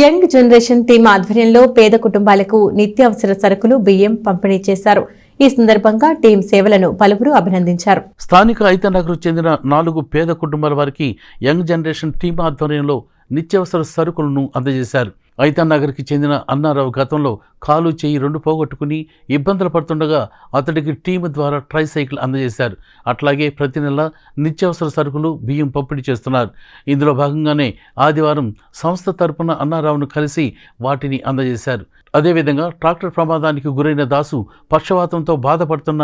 Young generation team ఆధ్వర్యంలో పేద కుటుంబాలకు నిత్యావసర సరుకులు బియ్యం పంపిణీ చేశారు. ఈ సందర్భంగా టీం సేవలను పలువురు అభినందించారు. స్థానిక ఐతనగర్కు చెందిన నాలుగు పేద కుటుంబాల వారికి యంగ్ జనరేషన్ టీం ఆధ్వర్యంలో నిత్యావసర సరుకులను అందజేశారు. నగర్కి చెందిన అన్నారావు గతంలో కాలు చేయి రెండు పోగొట్టుకుని ఇబ్బందులు పడుతుండగా అతడికి టీం ద్వారా ట్రై సైకిల్ అందజేశారు. అట్లాగే ప్రతి నెల నిత్యావసర సరుకులు బియ్యం పంపిణీ చేస్తున్నారు. ఇందులో భాగంగానే ఆదివారం సంస్థ తరపున అన్నారావును కలిసి వాటిని అందజేశారు. అదేవిధంగా ట్రాక్టర్ ప్రమాదానికి గురైన దాసు పక్షవాతంతో బాధపడుతున్న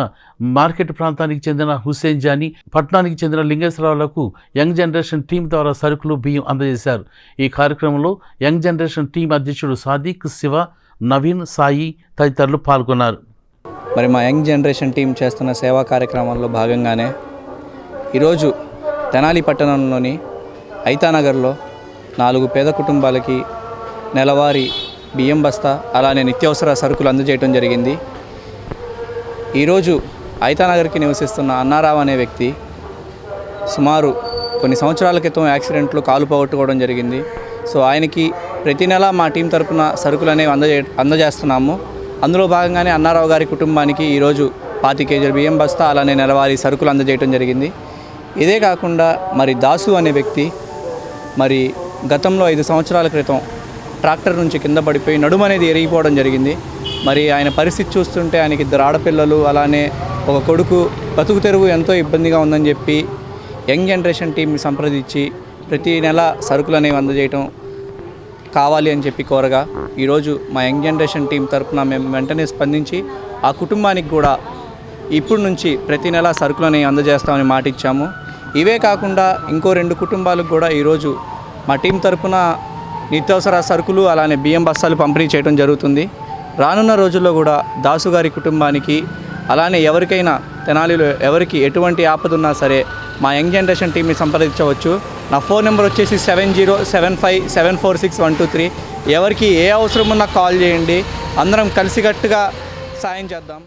మార్కెట్ ప్రాంతానికి చెందిన హుస్సేన్ జానీ పట్నానికి చెందిన లింగేశ్వరరావులకు యంగ్ జనరేషన్ టీం ద్వారా సరుకులు బియ్యం అందజేశారు. ఈ కార్యక్రమంలో యంగ్ జనరేషన్ టీం అధ్యక్షుడు సాదిక్ శివ నవీన్ సాయి తదితరులు పాల్గొన్నారు. మరి మా యంగ్ జనరేషన్ టీం చేస్తున్న సేవా కార్యక్రమంలో భాగంగానే ఈరోజు తెనాలి పట్టణంలోని ఐతానగర్లో నాలుగు పేద కుటుంబాలకి నెలవారీ బియ్యం బస్తా అలానే నిత్యావసర సరుకులు అందజేయడం జరిగింది. ఈరోజు ఐతానగర్కి నివసిస్తున్న అన్నారావు అనే వ్యక్తి సుమారు కొన్ని సంవత్సరాల క్రితం యాక్సిడెంట్లో కాలు పోగొట్టుకోవడం జరిగింది. సో ఆయనకి ప్రతి నెల మా టీం తరపున సరుకులు అనేవి అందజే అందజేస్తున్నాము. అందులో భాగంగానే అన్నారావు గారి కుటుంబానికి ఈరోజు పాతి కేజీల బియ్యం బస్తా అలానే నెలవారీ సరుకులు అందజేయడం జరిగింది. ఇదే కాకుండా మరి దాసు అనే వ్యక్తి మరి గతంలో ఐదు సంవత్సరాల క్రితం ట్రాక్టర్ నుంచి కింద పడిపోయి నడుము అనేది ఎరిగిపోవడం జరిగింది. మరి ఆయన పరిస్థితి చూస్తుంటే ఆయనకి ఇద్దరు ఆడపిల్లలు అలానే ఒక కొడుకు బతుకు తెరువు ఎంతో ఇబ్బందిగా ఉందని చెప్పి యంగ్ జనరేషన్ టీంని సంప్రదించి ప్రతి నెల సరుకులు అనేవి అందజేయటం కావాలి అని చెప్పి కోరగా ఈరోజు మా యంగ్ జనరేషన్ టీం తరపున మేము వెంటనే స్పందించి ఆ కుటుంబానికి కూడా ఇప్పుడు నుంచి ప్రతి నెల సరుకులని అందజేస్తామని మాట ఇచ్చాము ఇవే కాకుండా ఇంకో రెండు కుటుంబాలకు కూడా ఈరోజు మా టీం తరపున నిత్యావసర సరుకులు అలానే బియ్యం బస్తాలు పంపిణీ చేయడం జరుగుతుంది. రానున్న రోజుల్లో కూడా దాసు గారి కుటుంబానికి అలానే ఎవరికైనా తెనాలిలో ఎవరికి ఎటువంటి ఆపదున్నా సరే మా యంగ్ జనరేషన్ టీమ్ని సంప్రదించవచ్చు. నా ఫోన్ నెంబర్ వచ్చేసి seven zero seven five seven four six one two three. ఎవరికి ఏ అవసరం ఉన్నా కాల్ చేయండి. అందరం కలిసికట్టుగా సాయం చేద్దాం.